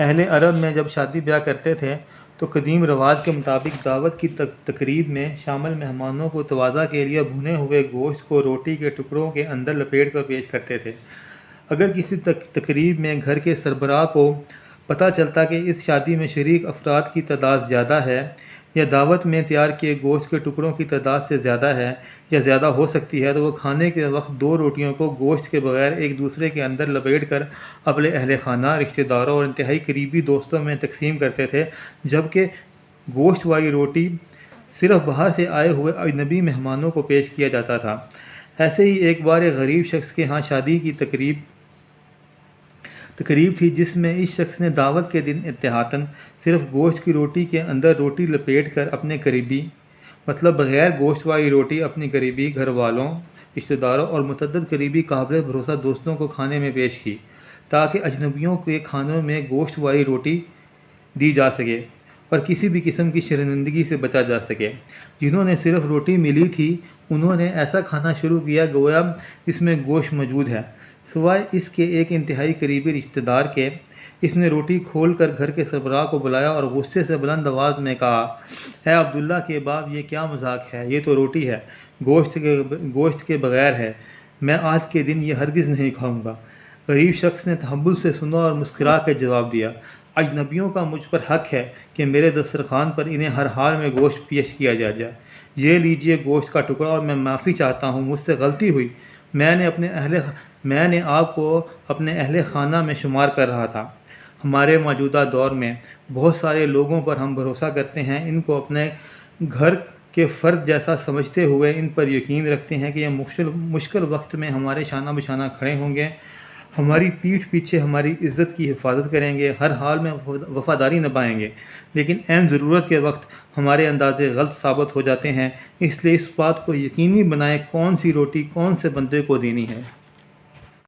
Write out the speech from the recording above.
اہل عرب میں جب شادی بیاہ کرتے تھے تو قدیم رواج کے مطابق دعوت کی تقریب میں شامل مہمانوں کو تواضع کے لیے بھنے ہوئے گوشت کو روٹی کے ٹکڑوں کے اندر لپیٹ کر پیش کرتے تھے۔ اگر کسی تقریب میں گھر کے سربراہ کو پتہ چلتا کہ اس شادی میں شریک افراد کی تعداد زیادہ ہے یا دعوت میں تیار کیے گوشت کے ٹکڑوں کی تعداد سے زیادہ ہے یا زیادہ ہو سکتی ہے، تو وہ کھانے کے وقت دو روٹیوں کو گوشت کے بغیر ایک دوسرے کے اندر لپیٹ کر اپنے اہل خانہ، رشتہ داروں اور انتہائی قریبی دوستوں میں تقسیم کرتے تھے، جبکہ گوشت والی روٹی صرف باہر سے آئے ہوئے اجنبی مہمانوں کو پیش کیا جاتا تھا۔ ایسے ہی ایک بار ایک غریب شخص کے ہاں شادی کی تقریب تقریب تھی جس میں اس شخص نے دعوت کے دن اتحاتاً صرف گوشت کی روٹی کے اندر روٹی لپیٹ کر اپنے قریبی مطلب بغیر گوشت والی روٹی اپنی قریبی گھر والوں، رشتہ داروں اور متعدد قریبی قابل بھروسہ دوستوں کو کھانے میں پیش کی تاکہ اجنبیوں کے کھانوں میں گوشت والی روٹی دی جا سکے اور کسی بھی قسم کی شرمندگی سے بچا جا سکے۔ جنہوں نے صرف روٹی ملی تھی، انہوں نے ایسا کھانا شروع کیا گویا اس میں گوشت موجود ہے۔ سوائے اس کے ایک انتہائی قریبی رشتہ دار کے، اس نے روٹی کھول کر گھر کے سربراہ کو بلایا اور غصے سے بلند آواز میں کہا، اے عبداللہ کے باپ، یہ کیا مذاق ہے؟ یہ تو روٹی ہے، گوشت کے گوشت کے بغیر ہے، میں آج کے دن یہ ہرگز نہیں کھاؤں گا۔ غریب شخص نے تحمل سے سنا اور مسکرا کے جواب دیا اجنبیوں کا مجھ پر حق ہے کہ میرے دسترخوان پر انہیں ہر حال میں گوشت پیش کیا جا جائے۔ یہ لیجیے گوشت کا ٹکڑا اور میں معافی چاہتا ہوں، مجھ سے غلطی ہوئی۔ میں نے اپنے اہل میں نے آپ کو اپنے اہل خانہ میں شمار کر رہا تھا۔ ہمارے موجودہ دور میں بہت سارے لوگوں پر ہم بھروسہ کرتے ہیں، ان کو اپنے گھر کے فرد جیسا سمجھتے ہوئے ان پر یقین رکھتے ہیں کہ یہ مشکل مشکل وقت میں ہمارے شانہ بشانہ کھڑے ہوں گے۔ ہماری پیٹھ پیچھے ہماری عزت کی حفاظت کریں گے، ہر حال میں وفاداری نبھائیں گے۔ لیکن اہم ضرورت کے وقت ہمارے اندازے غلط ثابت ہو جاتے ہیں۔ اس لیے اس بات کو یقینی بنائیں، کون سی روٹی کون سے بندے کو دینی ہے؟